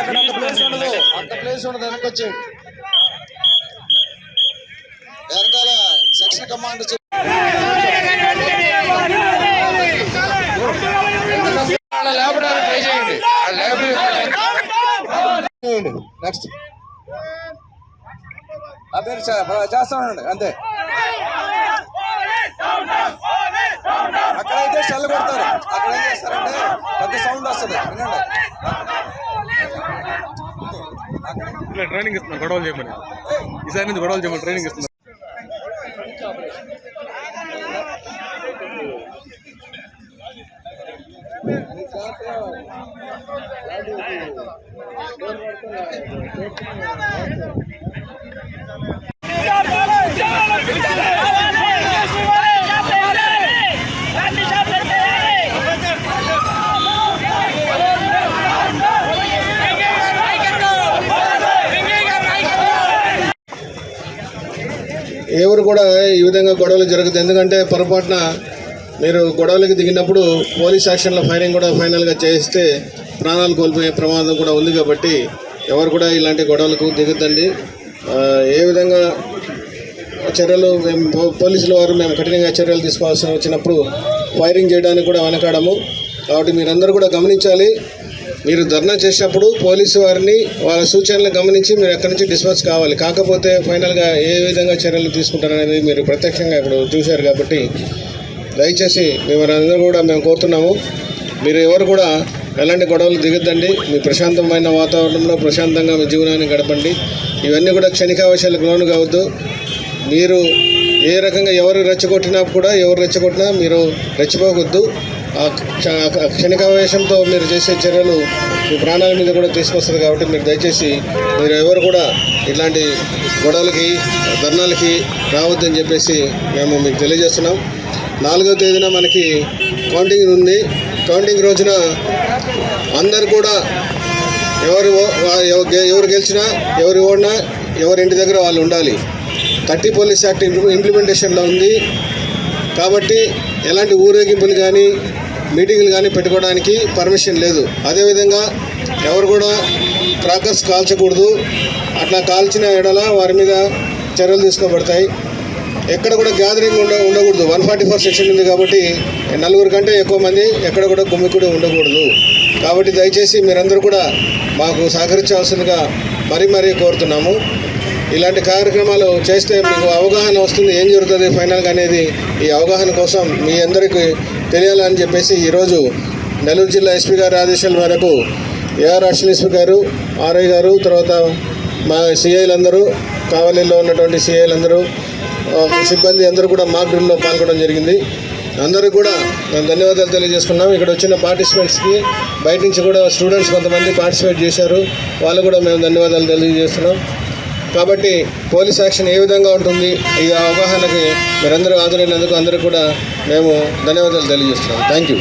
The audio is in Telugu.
అక్కడ ప్లేస్ ఉండదు అంత ప్లేస్ ఉండదు కమాండ్ చేయండి చేస్తా ఉండండి అంతే అక్కడైతే షెల్ కొడతారు. అక్కడ పెద్ద సౌండ్ వస్తుంది. వినండి ఇట్లా ట్రైనింగ్ ఇస్తున్నారు గొడవలు చేయమని. ఈసారి నుంచి గొడవలు చేయమని ట్రైనింగ్ ఇస్తున్నారు ఎవరు కూడా ఈ విధంగా గొడవలు జరగదు ఎందుకంటే పొరపాటున మీరు గొడవలకి దిగినప్పుడు పోలీస్ యాక్షన్ల ఫైరింగ్ కూడా ఫైనల్గా చేస్తే ప్రాణాలు కోల్పోయే ప్రమాదం కూడా ఉంది కాబట్టి ఎవరు కూడా ఇలాంటి గొడవలకు దిగుద్దండి. ఏ విధంగా చర్యలు మేము పోలీసుల వారు మేము కఠినంగా చర్యలు తీసుకోవాల్సి వచ్చినప్పుడు ఫైరింగ్ చేయడానికి కూడా వెనకాడము. కాబట్టి మీరందరూ కూడా గమనించాలి. మీరు ధర్నా చేసినప్పుడు పోలీసు వారిని వాళ్ళ సూచనలు గమనించి మీరు అక్కడి నుంచి డిస్పర్స్ కావాలి. కాకపోతే ఫైనల్గా ఏ విధంగా చర్యలు తీసుకుంటారనేది మీరు ప్రత్యక్షంగా ఇప్పుడు చూశారు కాబట్టి దయచేసి మిమ్మల్ని కూడా మేము కోరుతున్నాము. మీరు ఎవరు కూడా ఎలాంటి గొడవలు దిగద్దండి. మీ ప్రశాంతమైన వాతావరణంలో ప్రశాంతంగా మీ జీవనాన్ని గడపండి. ఇవన్నీ కూడా క్షణికావశాలకు లోను కావద్దు. మీరు ఏ రకంగా ఎవరు రెచ్చగొట్టినా కూడా ఎవరు రెచ్చగొట్టినా మీరు రెచ్చిపోవద్దు క్షణికావేశంతో మీరు చేసే చర్యలు మీ ప్రాణాల మీద కూడా తీసుకొస్తుంది కాబట్టి మీరు దయచేసి మీరు ఎవరు కూడా ఇట్లాంటి గొడవలకి ధర్నాలకి రావద్దని చెప్పేసి మేము మీకు తెలియజేస్తున్నాం. నాలుగో తేదీన మనకి కౌంటింగ్ ఉంది. కౌంటింగ్ రోజున అందరు కూడా ఎవరు ఎవరు గెలిచినా ఎవరు ఓడినా ఎవరి ఇంటి దగ్గర వాళ్ళు ఉండాలి. థర్టీ పోలీస్ యాక్ట్ ఇంప్లిమెంటేషన్లో ఉంది. కాబట్టి ఎలాంటి ఊరేగింపులు కానీ మీటింగ్లు కానీ పెట్టుకోవడానికి పర్మిషన్ లేదు. అదేవిధంగా ఎవరు కూడా క్రాకర్స్ కాల్చకూడదు. అట్లా కాల్చిన ఎడల వారి మీద చర్యలు తీసుకోబడతాయి. ఎక్కడ కూడా గ్యాదరింగ్ ఉండ ఉండకూడదు. వన్ ఫార్టీ ఫోర్ సెక్షన్ ఉంది కాబట్టి నలుగురు కంటే ఎక్కువ మంది ఎక్కడ కూడా గుమ్మికూడి ఉండకూడదు. కాబట్టి దయచేసి మీరందరూ కూడా మాకు సహకరించవలసిందిగా మరీ మరీ కోరుతున్నాము. ఇలాంటి కార్యక్రమాలు చేస్తే మీకు అవగాహన వస్తుంది. ఏం జరుగుతుంది ఫైనల్గా అనేది ఈ అవగాహన కోసం మీ అందరికీ తెలియాలని చెప్పేసి ఈరోజు నెల్లూరు జిల్లా ఎస్పీ గారి ఆదేశాల మేరకు ఏఆర్ అశ్విన్ ఎస్పీ గారు ఆర్ఐ గారు తర్వాత మా సిఐలందరూ కావలిలో ఉన్నటువంటి సిఐలందరూ సిబ్బంది అందరూ కూడా మాక్ డ్రిల్లో పాల్గొనడం జరిగింది. అందరికీ కూడా మేము ధన్యవాదాలు తెలియజేసుకున్నాం. ఇక్కడ వచ్చిన పార్టిసిపెంట్స్కి బయట నుంచి కూడా స్టూడెంట్స్ కొంతమంది పార్టిసిపేట్ చేశారు. వాళ్ళు కూడా మేము ధన్యవాదాలు తెలియజేస్తున్నాం. కాబట్టి పోలీస్ యాక్షన్ ఏ విధంగా ఉంటుంది ఈ అవగాహనకి మీరందరూ హాజరైనందుకు అందరూ కూడా మేము ధన్యవాదాలు తెలియజేస్తున్నాం థ్యాంక్ యూ